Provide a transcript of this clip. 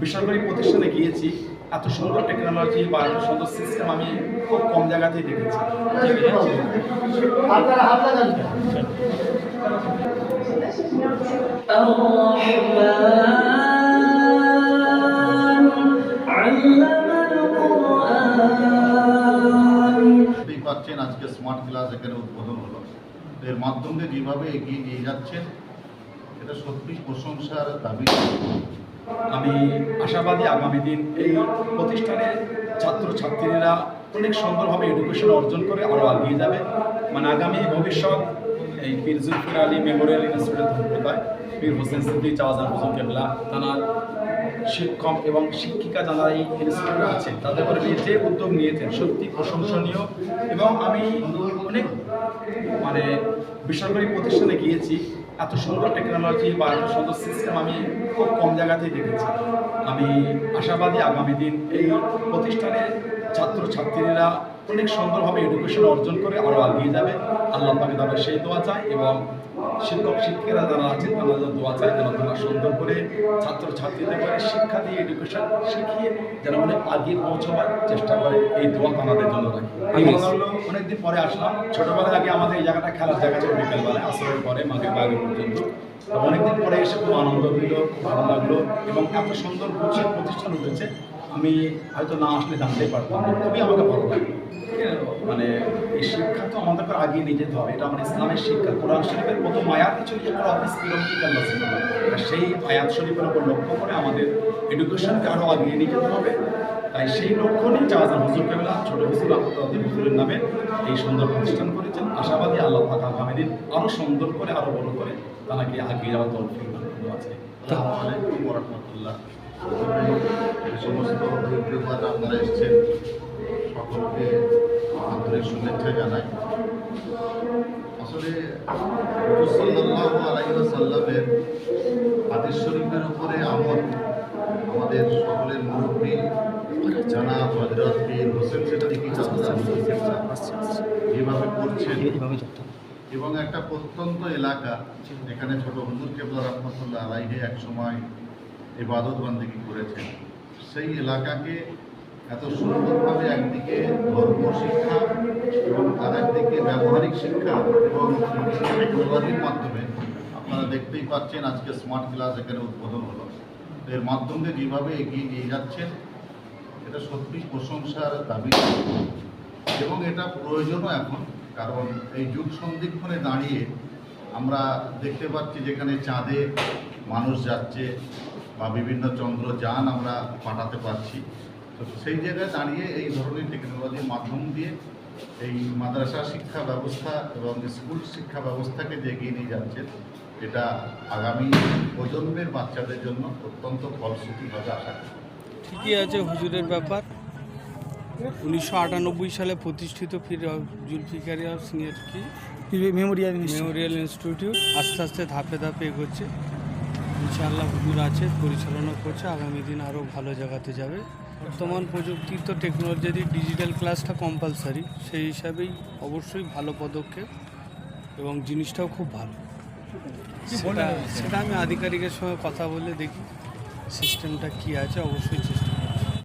বেসরকারি প্রতিষ্ঠানে গিয়েছি, এত সুন্দর টেকনোলজি বা এত সুন্দর সিস্টেম আমি খুব কম জায়গাতেই দেখেছি। পাচ্ছেন আজকে স্মার্ট ক্লাস এখানে উদ্বোধন হলো। এর মাধ্যমে যেভাবে এগিয়ে নিয়ে যাচ্ছেন, এটা সত্যি প্রশংসার দাবি। আমি আশাবাদী আগামী দিন এই প্রতিষ্ঠানে ছাত্রছাত্রীরা অনেক সুন্দরভাবে এডুকেশন অর্জন করে আরও এগিয়ে যাবে। মানে আগামী ভবিষ্যৎ, এই জুলফির আলী মেমোরিয়াল ইনস্টিটিউটের সম্প্রদায় পীর হোসেন সিদ্দিক চাওয়াজান হুজুর কেবলা তানার শিক্ষক এবং শিক্ষিকা যারা এই ইনস্টিটিউটে আছেন তাদের নিয়ে যে উদ্যোগ নিয়েছেন, সত্যি প্রশংসনীয়। এবং আমি অনেক মানে বেসরকারি প্রতিষ্ঠানে গিয়েছি। এত সুন্দর টেকনোলজি বা এত সুন্দর সিস্টেম আমি খুব কম জায়গাতেই দেখেছি। আমি আশাবাদী আগামী দিন এই প্রতিষ্ঠানে ছাত্র ছাত্রীরা অনেক সুন্দরভাবে এডুকেশন অর্জন করে আরও এগিয়ে যাবে। আল্লাহ তাকে তাদের সেই দোয়া চাই এবং শিক্ষক শিক্ষিকারা যারা আছেন তারা যেন দোয়া চাই যেন তারা সুন্দর করে ছাত্রছাত্রীদের করে শিক্ষা দিয়ে এডুকেশন শিখিয়ে যেন অনেক আগে পৌঁছবার চেষ্টা করে। এই দোয়া আমাদের জন্য রাখি। অনেকদিন পরে আসলাম। ছোটবেলায় আগে আমাদের এই জায়গাটা খেলার জায়গা ছিল বিকেলবেলায় আসরের পরে মাঘের আগে পর্যন্ত। অনেকদিন পরে এসে খুব আনন্দ দিল খুব ভালো লাগল এবং এত সুন্দর প্রতিষ্ঠান উঠেছে। আমি হয়তো না আসলে জানতেই পারতাম খুবই আমাকে ভালো লাগল। মানে এই শিক্ষা তো আমাদেরকে আগিয়ে নিয়ে যেতে হবে, এটা আমার ইসলামের শিক্ষা। কোরআন শরীফের প্রথম আয়াত কোরআন সেই আয়াত শরীফের উপর লক্ষ্য করে আমাদের এডুকেশনকে আরও আগিয়ে নিয়ে যেতে হবে। তাই সেই লক্ষ্য নিয়ে চাওয়াজান হুজুর কেবলা, ছোট হুজুর আহমদ হুজুরের নামে এই সুন্দর প্রতিষ্ঠান করেছেন। আশাবাদী আল্লাহ পাক আগামী দিন আরও সুন্দর করে আরও বড় করে তাকে আগিয়ে যাওয়ার তৌফিক আছে আসসালামু আলাইকুম সমস্ত বিদ্যুৎ আপনারা এসছেন। সকলকে আন্তরিক শুভেচ্ছা জানাই। আসলে সাল্লাহ আলাইসাল্লামের হাদিস শরীফের উপরে আমল আমাদের সকলের মুরব্বী জানাব হজরত হোসেন সিদ্দিকী যেভাবে করছেন? এবং একটা প্রত্যন্ত এলাকা, এখানে ছোট হুজুর কেবলা রহমতুল্লাহ আলাইহে এক সময় ইবাদত বান্দিগি করেছেন। সেই এলাকাকে এত সুন্দরভাবে একদিকে ধর্ম, শিক্ষা এবং আর একদিকে ব্যবহারিক শিক্ষা এবং টেকনোলজির মাধ্যমে আপনারা দেখতেই পাচ্ছেন আজকে স্মার্ট ক্লাস এখানে উদ্বোধন হলো। এর মাধ্যমে যেভাবে এগিয়ে নিয়ে যাচ্ছেন, এটা সত্যি প্রশংসার দাবি। এবং এটা প্রয়োজনও এখন, কারণ এই যুগ সন্ধিক্ষণে দাঁড়িয়ে আমরা দেখতে পাচ্ছি যেখানে চাঁদে মানুষ যাচ্ছে বা বিভিন্ন চন্দ্রযান আমরা পাঠাতে পারছি। তো সেই জায়গায় দাঁড়িয়ে এই ধরনের টেকনোলজির মাধ্যম দিয়ে এই মাদ্রাসা শিক্ষা ব্যবস্থা এবং স্কুল শিক্ষা ব্যবস্থাকে যে এগিয়ে নিয়ে যাচ্ছে এটা আগামী প্রজন্মের বাচ্চাদের জন্য অত্যন্ত ফলশ্রুতি হবে আশা করি। ঠিকই আছে হুজুরের ব্যাপার। উনিশশো আটানব্বই সালে প্রতিষ্ঠিত ফির জুলফিকারি সিনিয়র কি? মেমোরিয়াল মেমোরিয়াল ইনস্টিটিউট আস্তে আস্তে ধাপে ধাপে এগোচ্ছে। ইনশাআল্লাহ হুজুর আছে, পরিচালনা করছে, আগামী দিন আরও ভালো জায়গাতে যাবে। বর্তমান প্রযুক্তি তো টেকনোলজি ডিজিটাল ক্লাসটা কম্পালসারি সেই হিসাবেই অবশ্যই ভালো পদক্ষেপ এবং জিনিসটাও খুব ভালো। সেটা আমি আধিকারিকের সঙ্গে কথা বলে দেখি সিস্টেমটা কি আছে, অবশ্যই চেষ্টা